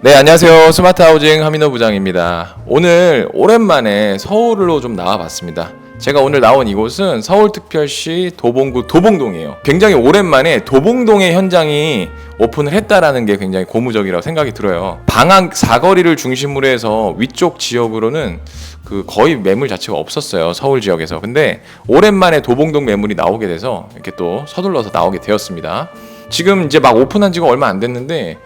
네, 안녕하세요. 스마트 하우징 하민호 부장입니다. 오늘 오랜만에 서울로 좀 나와봤습니다. 제가 오늘 나온 이곳은 서울특별시 도봉구 도봉동이에요. 굉장히 오랜만에 도봉동의 현장이 오픈을 했다라는 게 굉장히 고무적이라고 생각이 들어요. 방학 사거리를 중심으로 해서 위쪽 지역으로는 그 거의 매물 자체가 없었어요. 서울 지역에서. 근데 오랜만에 도봉동 매물이 나오게 돼서 이렇게 또 서둘러서 나오게 되었습니다. 지금 이제 막 오픈한 지가 얼마 안 됐는데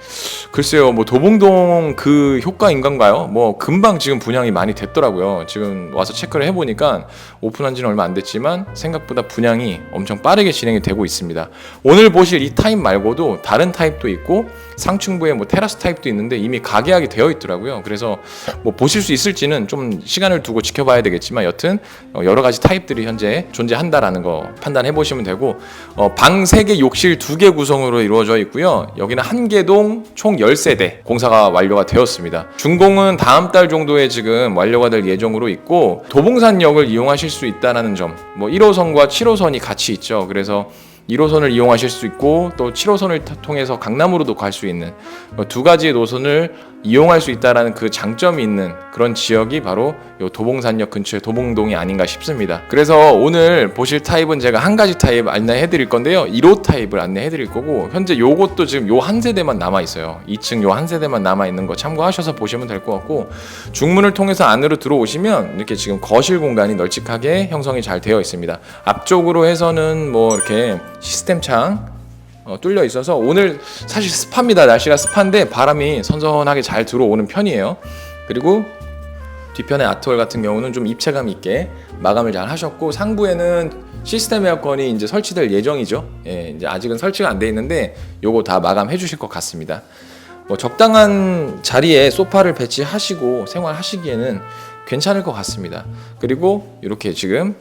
글쎄요 뭐 도봉동 그 효과인가요? 뭐 금방 지금 분양이 많이 됐더라고요. 지금 와서 체크를 해보니까 오픈한 지는 얼마 안 됐지만 생각보다 분양이 엄청 빠르게 진행이 되고 있습니다. 오늘 보실 이 타입 말고도 다른 타입도 있고 상층부에 뭐 테라스 타입도 있는데 이미 가계약이 되어 있더라고요. 그래서 뭐 보실 수 있을지는 좀 시간을 두고 지켜봐야 되겠지만 여튼 어, 여러 가지 타입들이 현재 존재한다라는 거 판단해 보시면 되고 어, 방 3개 욕실 2개 구성 으로 이루어져 있고요. 여기는 한 개동 총 10세대 공사가 완료가 되었습니다. 준공은 다음 달 정도에 지금 완료가 될 예정으로 있고 도봉산역을 이용하실 수 있다는 점. 뭐 1호선과 7호선이 같이 있죠. 그래서 1호선을 이용하실 수 있고 또 7호선을 통해서 강남으로도 갈 수 있는 어, 두 가지의 노선을 이용할 수 있다라는 그 장점이 있는 그런 지역이 바로 요 도봉산역 근처의 도봉동이 아닌가 싶습니다. 그래서 오늘 보실 타입은 제가 한 가지 타입 안내해 드릴 건데요. 1호 타입을 안내해 드릴 거고 현재 요것도 지금 요 한 세대만 남아 있어요. 2층 요 한 세대만 남아 있는 거 참고하셔서 보시면 될 것 같고 중문을 통해서 안으로 들어오시면 이렇게 지금 거실 공간이 널찍하게 형성이 잘 되어 있습니다. 앞쪽으로 해서는 뭐 이렇게 시스템 창 어, 뚫려 있어서 오늘 사실 습합니다. 날씨가 습한데 바람이 선선하게 잘 들어오는 편이에요. 그리고 뒤편의 아트월 같은 경우는 좀 입체감 있게 마감을 잘 하셨고 상부에는 시스템 에어컨이 이제 설치될 예정이죠. 예, 이제 아직은 설치가 안 돼 있는데 요거 다 마감해 주실 것 같습니다. 뭐 적당한 자리에 소파를 배치하시고 생활하시기에는 괜찮을 것 같습니다. 그리고 이렇게 지금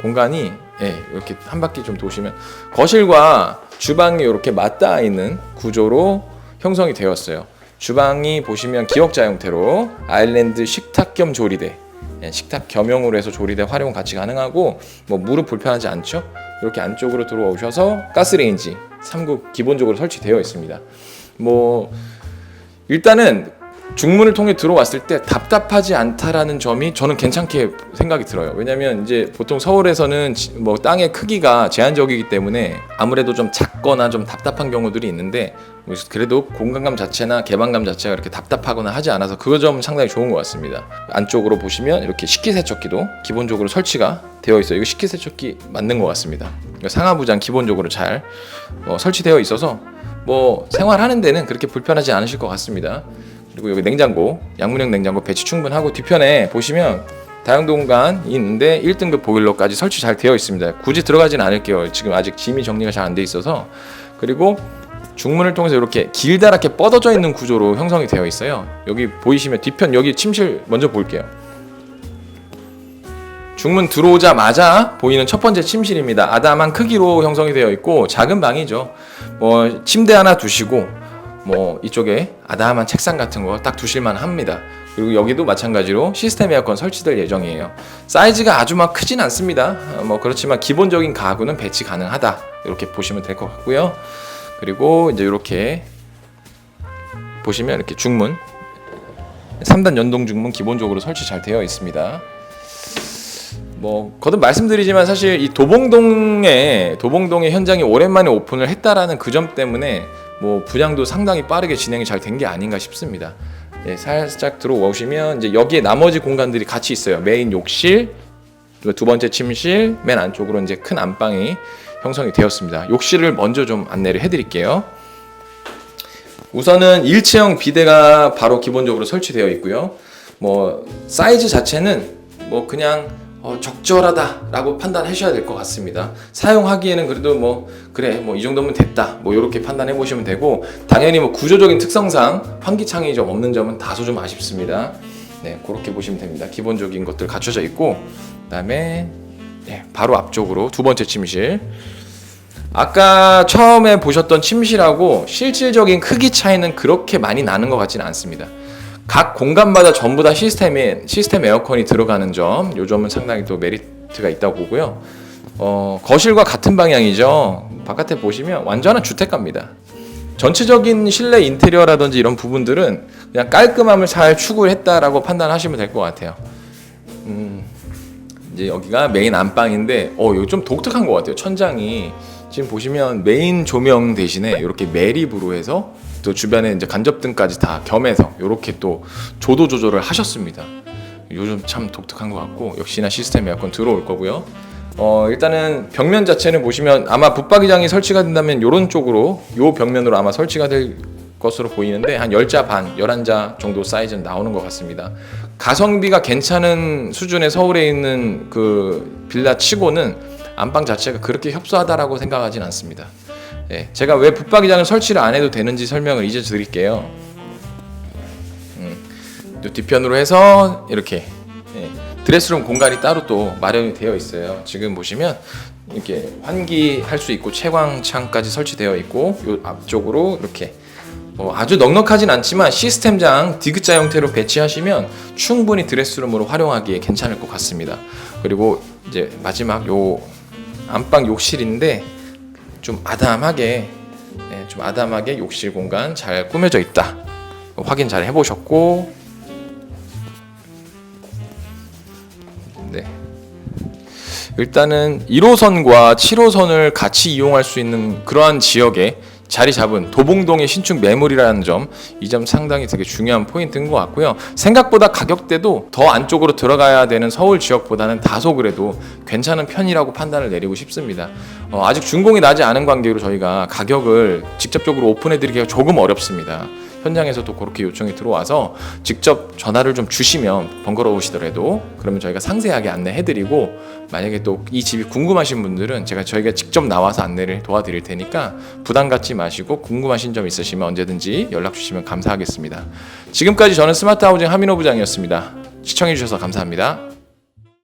공간이 예, 이렇게 한 바퀴 좀 도시면 거실과 주방이 이렇게 맞닿아 있는 구조로 형성이 되었어요. 주방이 보시면 기역자 형태로 아일랜드 식탁 겸 조리대 예, 식탁 겸용으로 해서 조리대 활용 같이 가능하고 뭐 무릎 불편하지 않죠? 이렇게 안쪽으로 들어오셔서 가스레인지 3국 기본적으로 설치되어 있습니다. 뭐 일단은 중문을 통해 들어왔을 때 답답하지 않다라는 점이 저는 괜찮게 생각이 들어요. 왜냐면 이제 보통 서울에서는 지- 뭐 땅의 크기가 제한적이기 때문에 아무래도 좀 작거나 좀 답답한 경우들이 있는데 뭐 그래도 공간감 자체나 개방감 자체가 이렇게 답답하거나 하지 않아서 그거 좀 상당히 좋은 것 같습니다. 안쪽으로 보시면 이렇게 식기세척기도 기본적으로 설치가 되어 있어요. 이거 식기세척기 맞는 것 같습니다. 상하부장 기본적으로 잘 어, 설치되어 있어서 뭐 생활하는 데는 그렇게 불편하지 않으실 것 같습니다. 그리고 여기 냉장고, 양문형 냉장고 배치 충분하고 뒤편에 보시면 다용도 공간이 있는데 1등급 보일러까지 설치 잘 되어 있습니다. 굳이 들어가진 않을게요. 지금 아직 짐이 정리가 잘 안 돼 있어서 그리고 중문을 통해서 이렇게 길다랗게 뻗어져 있는 구조로 형성이 되어 있어요. 여기 보이시면 뒤편 여기 침실 먼저 볼게요. 중문 들어오자마자 보이는 첫 번째 침실입니다. 아담한 크기로 형성이 되어 있고 작은 방이죠. 뭐 침대 하나 두시고 뭐 이쪽에 아담한 책상 같은 거 딱 두실만 합니다. 그리고 여기도 마찬가지로 시스템 에어컨 설치될 예정이에요. 사이즈가 아주 막 크진 않습니다. 어, 뭐 그렇지만 기본적인 가구는 배치 가능하다. 이렇게 보시면 될 것 같고요. 그리고 이제 이렇게 보시면 이렇게 중문 3단 연동 중문 기본적으로 설치 잘 되어 있습니다. 뭐 거듭 말씀드리지만 사실 이 도봉동에 도봉동의 현장이 오랜만에 오픈을 했다라는 그 점 때문에 뭐 분양도 상당히 빠르게 진행이 잘 된 게 아닌가 싶습니다. 예, 살짝 들어오시면 이제 여기에 나머지 공간들이 같이 있어요. 메인 욕실, 두 번째 침실, 맨 안쪽으로 이제 큰 안방이 형성이 되었습니다. 욕실을 먼저 좀 안내를 해드릴게요. 우선은 일체형 비대가 바로 기본적으로 설치되어 있고요. 뭐 사이즈 자체는 뭐 그냥 어, 적절하다라고 판단하셔야 될 것 같습니다. 사용하기에는 그래도 뭐 그래 뭐 이 정도면 됐다 뭐 이렇게 판단해 보시면 되고 당연히 뭐 구조적인 특성상 환기창이 좀 없는 점은 다소 좀 아쉽습니다. 네 그렇게 보시면 됩니다. 기본적인 것들 갖춰져 있고 그다음에 네, 바로 앞쪽으로 두 번째 침실 아까 처음에 보셨던 침실하고 실질적인 크기 차이는 그렇게 많이 나는 것 같지는 않습니다. 각 공간마다 전부 다 시스템에 시스템 에어컨이 들어가는 점, 요 점은 상당히 또 메리트가 있다고 보고요. 어, 거실과 같은 방향이죠. 바깥에 보시면 완전한 주택가입니다. 전체적인 실내 인테리어라든지 이런 부분들은 그냥 깔끔함을 잘 추구했다라고 판단하시면 될 것 같아요. 음, 이제 여기가 메인 안방인데, 어, 이거 좀 독특한 것 같아요. 천장이 지금 보시면 메인 조명 대신에 이렇게 매립으로 해서 또 주변에 이제 간접 등까지 다 겸해서 이렇게 또 조도 조절을 하셨습니다. 요즘 참 독특한 것 같고 역시나 시스템 에어컨 들어올 거고요. 어 일단은 벽면 자체는 보시면 아마 붙박이장이 설치가 된다면 이런 쪽으로 요 벽면으로 아마 설치가 될 것으로 보이는데 한 10자 반, 11자 정도 사이즈는 나오는 것 같습니다. 가성비가 괜찮은 수준의 서울에 있는 그 빌라 치고는 안방 자체가 그렇게 협소하다라고 생각하진 않습니다. 예, 제가 왜 붙박이장을 설치를 안 해도 되는지 설명을 이제 드릴게요. 음, 또 뒤편으로 해서 이렇게 예, 드레스룸 공간이 따로 또 마련이 되어 있어요. 지금 보시면 이렇게 환기 할 수 있고 채광창까지 설치되어 있고 요 앞쪽으로 이렇게 뭐 아주 넉넉하진 않지만 시스템장 디귿자 형태로 배치하시면 충분히 드레스룸으로 활용하기에 괜찮을 것 같습니다. 그리고 이제 마지막 요 안방 욕실인데 좀 아담하게 네, 좀 아담하게 욕실 공간 잘 꾸며져 있다. 확인 잘 해보셨고 네. 일단은 1호선과 7호선을 같이 이용할 수 있는 그러한 지역에 자리 잡은 도봉동의 신축 매물이라는 점, 이 점 상당히 되게 중요한 포인트인 것 같고요. 생각보다 가격대도 더 안쪽으로 들어가야 되는 서울 지역보다는 다소 그래도 괜찮은 편이라고 판단을 내리고 싶습니다. 어, 아직 준공이 나지 않은 관계로 저희가 가격을 직접적으로 오픈해드리기가 조금 어렵습니다. 현장에서도 그렇게 요청이 들어와서 직접 전화를 좀 주시면 번거로우시더라도 그러면 저희가 상세하게 안내해드리고 만약에 또 이 집이 궁금하신 분들은 제가 저희가 직접 나와서 안내를 도와드릴 테니까 부담 갖지 마시고 궁금하신 점 있으시면 언제든지 연락 주시면 감사하겠습니다. 지금까지 저는 스마트 하우징 하민호 부장이었습니다. 시청해주셔서 감사합니다.